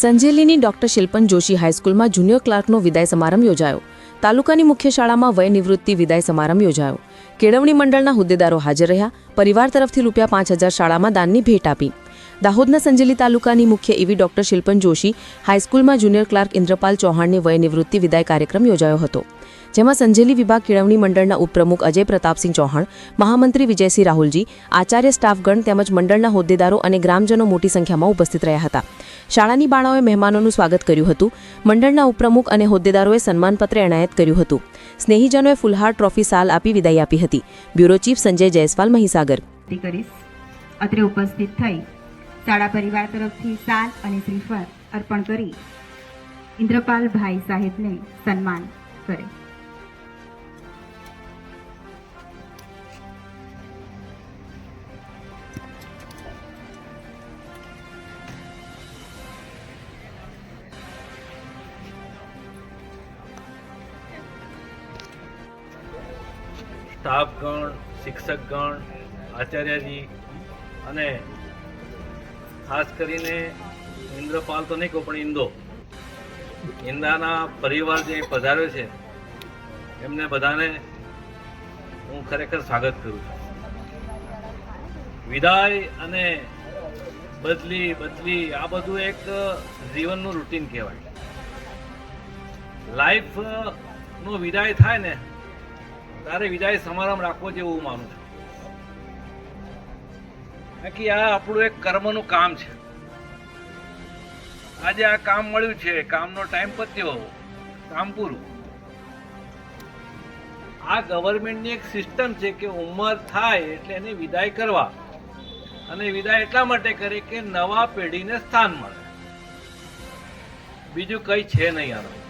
સંજેલીની doctor Shilpan Joshi હાઈસ્કૂલમાં junior ક્લાર્કનો વિદાય સમારંભ યોજાયો. તાલુકાની મુખ્ય શાળામાં વય નિવૃત્તિ વિદાય સમારંભ યોજાયો. કેળવણી મંડળના હોદ્દેદારો હાજર રહ્યા. પરિવાર તરફથી રૂપિયા પાંચ હજાર શાળામાં દાનની ભેટ આપી. દાહોદના સંજેલી તાલુકાની મુખ્ય એવી ડોક્ટર શિલ્પન જોશી, હાઈસ્કૂલમાં જુનિયર ક્લાર્ક ઇન્દ્રપાલ ચૌહાણની વય નિવૃત્તિ વિદાય કાર્યક્રમ યોજાયો હતો. જેમાં સંજેલી વિભાગ કેળવણી મંડળના ઉપપ્રમુખ અજય પ્રતાપસિંહ ચૌહાણ, મહામંત્રી વિજયસિંહ રાહુલજી, આચાર્ય સ્ટાફગણ તેમજ મંડળના હોદ્દેદારો અને ગ્રામજનો મોટી સંખ્યામાં ઉપસ્થિત રહ્યા હતા. શાળાની બાળાઓએ મહેમાનોનું સ્વાગત કર્યું હતું. મંડળના ઉપપ્રમુખ અને હોદ્દેદારોએ સન્માનપત્ર એનાયત કર્યું હતું. સ્નેહીજનોએ ફુલહાર ટ્રોફી સાલ આપી વિદાય આપી હતી. Bureau chief Sanjay Jaiswal Mahisagar. અત્રે ઉપસ્થિત થઈ શાળા પરિવાર તરફથી સાલ અને શ્રીફળ અર્પણ કરી ઇન્દ્રપાલ ભાઈ સાહેબને સન્માન કરે. સ્ટાફગણ, શિક્ષકગણ, આચાર્યજી અને ખાસ કરીને ઇન્દ્રપાલ તો નહીં કહું, પણ ઇન્દો. ઇન્દાના પરિવાર જે પધાર્યો છે, એમને બધાને હું ખરેખર સ્વાગત કરું છું. વિદાય અને બદલી બદલી, આ બધું એક જીવનનું રૂટીન કહેવાય. લાઈફ નો વિદાય થાય ને તારે વિદાય સમારંભ રાખવો જેવું હું માનું છું. બાકી આ આપણું એક કર્મનું કામ છે. આજે આ કામ મળ્યું છે, કામનો ટાઈમ પત્યો. કામ પૂરું. આ ગવર્મેન્ટની એક સિસ્ટમ છે કે ઉંમર થાય એટલે એને વિદાય કરવા. અને વિદાય એટલા માટે કરે કે નવા પેઢીને સ્થાન મળે. બીજું કઈ છે નહીં આનું.